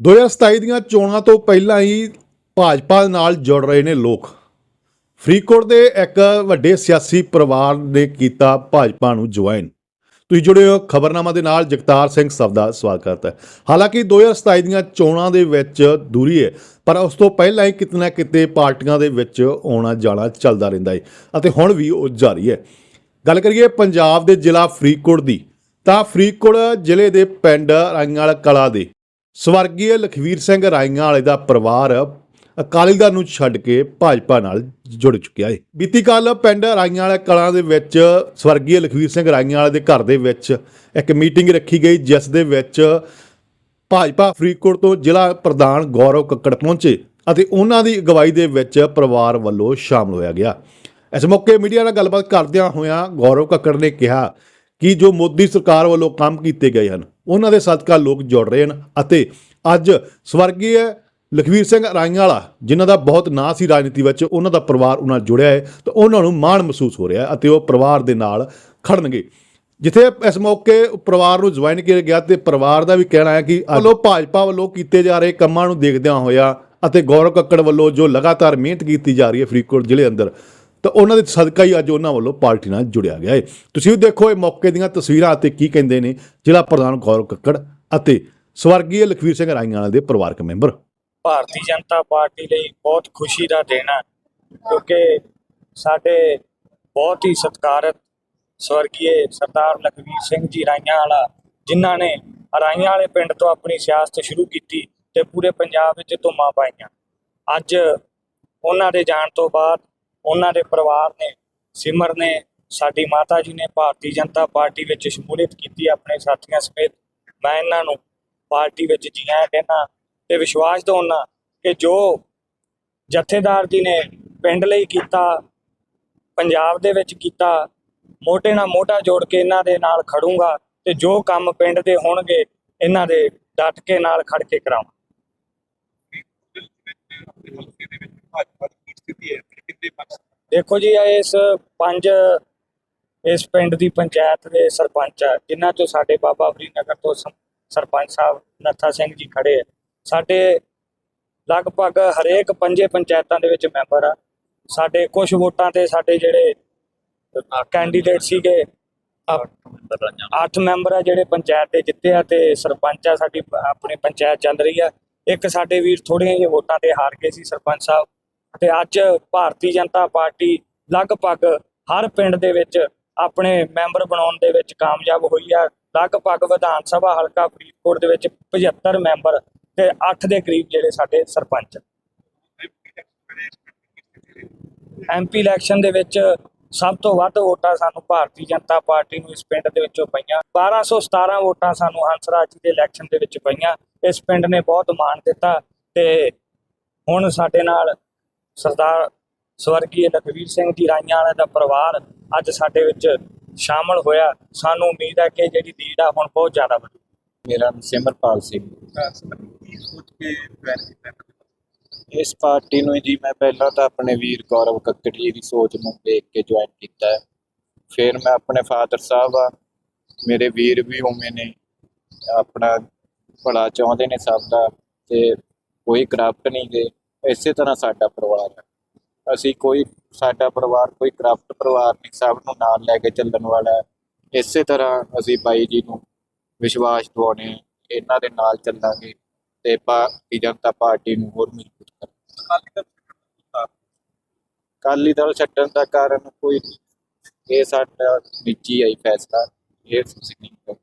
2027 ਦੀਆਂ ਚੋਣਾਂ ਤੋਂ ਪਹਿਲਾਂ ਹੀ ਭਾਜਪਾ ਨਾਲ ਜੁੜ ਰਹੇ ਨੇ ਲੋਕ। ਫਰੀਦਕੋਟ ਦੇ ਇੱਕ ਵੱਡੇ ਸਿਆਸੀ ਪਰਿਵਾਰ ਨੇ ਕੀਤਾ ਭਾਜਪਾ ਨੂੰ ਜੁਆਇਨ। ਤੁਸੀਂ ਜੁੜੇ ਹੋ ਖਬਰਨਾਮਾ ਦੇ ਨਾਲ ਜਗਤਾਰ ਸਿੰਘ ਸਭ ਦਾ ਸਵਾਗਤ ਕਰਤਾ ਹੈ। ਹਾਲਾਂਕਿ 2027 ਦੀਆਂ ਚੋਣਾਂ ਦੇ ਵਿੱਚ ਦੂਰੀ ਹੈ, ਪਰ ਉਸ ਤੋਂ ਪਹਿਲਾਂ ਹੀ ਕਿਤੇ ਨਾ ਕਿਤੇ ਪਾਰਟੀਆਂ ਦੇ ਵਿੱਚ ਆਉਣਾ ਜਾਣਾ ਚੱਲਦਾ ਰਹਿੰਦਾ ਹੈ ਅਤੇ ਹੁਣ ਵੀ ਉਹ ਜਾਰੀ ਹੈ। ਗੱਲ ਕਰੀਏ ਪੰਜਾਬ ਦੇ ਜ਼ਿਲ੍ਹਾ ਫਰੀਦਕੋਟ ਦੀ, ਤਾਂ ਫਰੀਦਕੋਟ ਜ਼ਿਲ੍ਹੇ ਦੇ ਪਿੰਡ ਰਾਈਆਂ ਕਲਾ ਦੇ ਸਵਰਗੀ ਲਖਵੀਰ ਸਿੰਘ ਰਾਈਆਂ ਵਾਲੇ ਦਾ ਪਰਿਵਾਰ ਅਕਾਲੀ ਦਲ ਨੂੰ ਛੱਡ ਕੇ ਭਾਜਪਾ ਨਾਲ ਜੁੜ ਚੁੱਕਿਆ ਹੈ ਬੀਤੀ ਕੱਲ ਪਿੰਡ ਰਾਈਆਂ ਵਾਲੇ ਕਲਾਂ ਦੇ ਵਿੱਚ ਸਵਰਗੀ ਲਖਵੀਰ ਸਿੰਘ ਰਾਈਆਂ ਵਾਲੇ ਦੇ ਘਰ ਦੇ ਵਿੱਚ ਇੱਕ ਮੀਟਿੰਗ ਰੱਖੀ ਗਈ, ਜਿਸ ਦੇ ਵਿੱਚ ਭਾਜਪਾ ਫਰੀਦਕੋਟ ਤੋਂ ਜ਼ਿਲ੍ਹਾ ਪ੍ਰਧਾਨ ਗੌਰਵ ਕੱਕੜ ਪਹੁੰਚੇ ਅਤੇ ਉਹਨਾਂ ਦੀ ਅਗਵਾਈ ਦੇ ਵਿੱਚ ਪਰਿਵਾਰ ਵੱਲੋਂ ਸ਼ਾਮਲ ਹੋਇਆ ਗਿਆ। ਇਸ ਮੌਕੇ ਮੀਡੀਆ ਨਾਲ ਗੱਲਬਾਤ ਕਰਦਿਆਂ ਹੋਇਆਂ ਗੌਰਵ ਕੱਕੜ ਨੇ ਕਿਹਾ ਕਿ ਜੋ ਮੋਦੀ ਸਰਕਾਰ ਵੱਲੋਂ ਕੰਮ ਕੀਤੇ ਗਏ ਹਨ ਉਹਨਾਂ ਦੇ ਸਦਕਾ ਲੋਕ ਜੁੜ ਰਹੇ ਹਨ ਅਤੇ ਅੱਜ ਸਵਰਗੀ ਲਖਵੀਰ ਸਿੰਘ ਰਾਈਆਂ ਵਾਲਾ ਜਿਨ੍ਹਾਂ ਦਾ ਬਹੁਤ ਨਾਂ ਸੀ ਰਾਜਨੀਤੀ ਵਿੱਚ, ਉਹਨਾਂ ਦਾ ਪਰਿਵਾਰ ਉਹਨਾਂ ਨਾਲ ਜੁੜਿਆ ਹੈ ਤੇ ਉਹਨਾਂ ਨੂੰ ਮਾਣ ਮਹਿਸੂਸ ਹੋ ਰਿਹਾ ਅਤੇ ਉਹ ਪਰਿਵਾਰ ਦੇ ਨਾਲ ਖੜਨਗੇ। ਜਿੱਥੇ ਇਸ ਮੌਕੇ ਪਰਿਵਾਰ ਨੂੰ ਜੁਆਇਨ ਕੀਤਾ ਗਿਆ ਤੇ ਪਰਿਵਾਰ ਦਾ ਵੀ ਕਹਿਣਾ ਹੈ ਕਿ ਵੱਲੋਂ ਭਾਜਪਾ ਵੱਲੋਂ ਕੀਤੇ ਜਾ ਰਹੇ ਕੰਮਾਂ ਨੂੰ ਦੇਖਦਿਆਂ ਹੋਇਆ ਅਤੇ ਗੌਰਵ ਕੱਕੜ ਵੱਲੋਂ ਜੋ ਲਗਾਤਾਰ ਮਿਹਨਤ ਕੀਤੀ ਜਾ ਰਹੀ ਹੈ ਫਰੀਦਕੋਟ ਜ਼ਿਲ੍ਹੇ ਅੰਦਰ ਤਾਂ ਉਹਨਾਂ ਦੇ ਸਦਕਾ ਹੀ ਅੱਜ ਉਹਨਾਂ ਵੱਲੋਂ ਪਾਰਟੀ ਨਾਲ ਜੁੜਿਆ ਗਿਆ ਹੈ। ਤੁਸੀਂ ਵੀ ਦੇਖੋ ਇਹ ਮੌਕੇ ਦੀਆਂ ਤਸਵੀਰਾਂ ਅਤੇ ਕੀ ਕਹਿੰਦੇ ਨੇ ਜ਼ਿਲ੍ਹਾ ਪ੍ਰਧਾਨ ਗੌਰਵ ਕੱਕੜ ਅਤੇ ਸਵਰਗੀ ਲਖਵੀਰ ਸਿੰਘ ਰਾਈਆਂ ਵਾਲੇ ਦੇ ਪਰਿਵਾਰਕ ਮੈਂਬਰ। ਭਾਰਤੀ ਜਨਤਾ ਪਾਰਟੀ ਲਈ ਬਹੁਤ ਖੁਸ਼ੀ ਦਾ ਦਿਨ ਹੈ ਕਿਉਂਕਿ ਸਾਡੇ ਬਹੁਤ ਹੀ ਸਤਿਕਾਰਤ ਸਵਰਗੀਏ ਸਰਦਾਰ ਲਖਵੀਰ ਸਿੰਘ ਜੀ ਰਾਈਆਂ ਵਾਲਾ ਜਿਨ੍ਹਾਂ ਨੇ ਰਾਈਆਂ ਵਾਲੇ ਪਿੰਡ ਤੋਂ ਆਪਣੀ ਸਿਆਸਤ ਸ਼ੁਰੂ ਕੀਤੀ ਤੇ ਪੂਰੇ ਪੰਜਾਬ ਵਿੱਚ ਧੁੰਮਾਂ ਪਾਈਆਂ। ਅੱਜ ਉਹਨਾਂ ਦੇ ਜਾਣ ਤੋਂ ਬਾਅਦ ਉਹਨਾਂ ਦੇ ਪਰਿਵਾਰ ਨੇ, ਸਿਮਰ ਨੇ, ਸਾਡੀ ਮਾਤਾ ਜੀ ਨੇ ਭਾਰਤੀ ਜਨਤਾ ਪਾਰਟੀ ਵਿੱਚ ਸ਼ਮੂਲੀਅਤ ਕੀਤੀ ਆਪਣੇ ਸਾਥੀਆਂ ਸਮੇਤ। ਮੈਂ ਇਹਨਾਂ ਨੂੰ ਪਾਰਟੀ ਵਿੱਚ ਜੀ ਕਹਿਣਾ ਤੇ ਵਿਸ਼ਵਾਸ ਦਿਵਾਉਣਾ ਕਿ ਜੋ ਜਥੇਦਾਰ ਜੀ ਨੇ ਪਿੰਡ ਲਈ ਕੀਤਾ, ਪੰਜਾਬ ਦੇ ਵਿੱਚ ਕੀਤਾ, ਮੋਢੇ ਨਾਲ ਮੋਢਾ ਜੋੜ ਕੇ ਇਹਨਾਂ ਦੇ ਨਾਲ ਖੜੂੰਗਾ ਤੇ ਜੋ ਕੰਮ ਪਿੰਡ ਦੇ ਹੋਣਗੇ, ਇਹਨਾਂ ਦੇ ਡਟ ਕੇ ਨਾਲ ਖੜ ਕੇ ਕਰਾਵਾਂ। ਦੀ ਦੇਖੋ ਜੀ ਇਹ ਇਸ ਪੰਜ, ਇਸ ਪਿੰਡ ਦੀ ਪੰਚਾਇਤ ਦੇ ਸਰਪੰਚ ਆ, ਜਿਨ੍ਹਾਂ ਚੋਂ ਸਾਡੇ ਬਾਬਾ ਫਰੀਦਨਗਰ ਤੋਂ ਸਰਪੰਚ ਸਾਹਿਬ ਨੱਥਾ ਸਿੰਘ ਜੀ ਖੜੇ ਆ। ਸਾਡੇ ਲਗਭਗ ਹਰੇਕ ਪੰਜੇ ਪੰਚਾਇਤਾਂ ਦੇ ਵਿੱਚ ਮੈਂਬਰ ਆ। ਸਾਡੇ ਕੁਝ ਵੋਟਾਂ ਤੇ ਸਾਡੇ ਜਿਹੜੇ ਕੈਂਡੀਡੇਟ ਸੀਗੇ 8 ਮੈਂਬਰ ਆ ਜਿਹੜੇ ਪੰਚਾਇਤ ਦੇ ਜਿੱਤੇ ਆ ਤੇ ਸਰਪੰਚ ਆ ਸਾਡੀ, ਆਪਣੀ ਪੰਚਾਇਤ ਚੱਲ ਰਹੀ ਆ। ਇੱਕ ਸਾਡੇ ਵੀਰ ਥੋੜੀਆਂ ਜਿਹੇ ਵੋਟਾਂ ਤੇ ਹਾਰ ਗਏ ਸੀ, ਸਰਪੰਚ ਸਾਹਿਬ। ਤੇ ਅੱਜ ਭਾਰਤੀ ਜਨਤਾ ਪਾਰਟੀ ਲਗਭਗ ਹਰ ਪਿੰਡ ਦੇ ਵਿੱਚ ਆਪਣੇ ਮੈਂਬਰ ਬਣਾਉਣ ਦੇ ਵਿੱਚ ਕਾਮਯਾਬ ਹੋਈ ਆ। ਲਗਭਗ ਵਿਧਾਨ ਸਭਾ ਹਲਕਾ ਫਰੀਦਕੋਟ ਦੇ ਵਿੱਚ 75 ਮੈਂਬਰ ਤੇ 8 ਦੇ ਕਰੀਬ ਜਿਹੜੇ ਸਾਡੇ ਸਰਪੰਚ। ਐਮਪੀ ਇਲੈਕਸ਼ਨ ਦੇ ਵਿੱਚ ਸਭ ਤੋਂ ਵੱਧ ਵੋਟਾਂ ਸਾਨੂੰ ਭਾਰਤੀ ਜਨਤਾ ਪਾਰਟੀ ਨੂੰ ਇਸ ਪਿੰਡ ਦੇ ਵਿੱਚੋਂ ਪਈਆਂ। 1217 ਵੋਟਾਂ ਸਾਨੂੰ ਹੰਸਰਾਜ ਜੀ ਦੇ ਇਲੈਕਸ਼ਨ ਦੇ ਵਿੱਚ ਪਈਆਂ। ਇਸ ਪਿੰਡ ਨੇ ਬਹੁਤ ਮਾਣ ਦਿੱਤਾ ਤੇ ਹੁਣ ਸਾਡੇ ਨਾਲ ਸਰਦਾਰ ਸਵਰਗੀ ਲਖਵੀਰ ਸਿੰਘ ਜੀ ਰਾਈਆਂ ਵਾਲੇ ਦਾ ਪਰਿਵਾਰ ਅੱਜ ਸਾਡੇ ਵਿੱਚ ਸ਼ਾਮਲ ਹੋਇਆ। ਸਾਨੂੰ ਉਮੀਦ ਹੈ ਕਿ ਜਿਹੜੀ ਲੀਡ ਆ ਹੁਣ ਬਹੁਤ ਜ਼ਿਆਦਾ ਵਧੂ। ਮੇਰਾ ਨਾਮ ਸਿਮਰਪਾਲ ਸਿੰਘ। ਇਸ ਪਾਰਟੀ ਨੂੰ ਜੀ ਮੈਂ ਪਹਿਲਾਂ ਤਾਂ ਆਪਣੇ ਵੀਰ ਗੌਰਵ ਕੱਕੜ ਜੀ ਦੀ ਸੋਚ ਨੂੰ ਦੇਖ ਕੇ ਜੁਆਇਨ ਕੀਤਾ ਹੈ। ਫਿਰ ਮੈਂ ਆਪਣੇ ਫਾਦਰ ਸਾਹਿਬ ਆ। ਮੇਰੇ ਵੀਰ ਵੀ ਉਵੇਂ ਨੇ। ਆਪਣਾ ਭਲਾ ਚਾਹੁੰਦੇ ਨੇ ਸਭ ਦਾ। ਤੇ ਕੋਈ ਕਰਪਟ ਨਹੀਂ ਗਏ ਇਸੇ ਤਰ੍ਹਾਂ ਸਾਡਾ ਪਰਿਵਾਰ ਹੈ। ਅਸੀਂ ਕੋਈ ਸਾਡਾ ਪਰਿਵਾਰ, ਕੋਈ ਕਰਪਟ ਪਰਿਵਾਰ ਨਹੀਂ, ਸਭ ਨੂੰ ਨਾਲ ਲੈ ਕੇ ਚੱਲਣ ਵਾਲਾ ਹੈ। ਇਸੇ ਤਰ੍ਹਾਂ ਅਸੀਂ ਬਾਈ ਜੀ ਨੂੰ ਵਿਸ਼ਵਾਸ ਦਿਵਾਉਣੇ ਇਹਨਾਂ ਦੇ ਨਾਲ ਚੱਲਾਂਗੇ ਤੇ ਭਾਰਤੀ ਜਨਤਾ ਪਾਰਟੀ ਨੂੰ ਹੋਰ ਮਜ਼ਬੂਤ ਕਰਾਂਗੇ ਅਕਾਲੀ ਦਲ ਛੱਡਣ ਦਾ ਕਾਰਨ ਕੋਈ ਇਹ ਸਾਡਾ ਨਿੱਜੀ ਆਈ ਫੈਸਲਾ, ਇਹ ਤੁਸੀਂ ਨਹੀਂ ਕਰੋ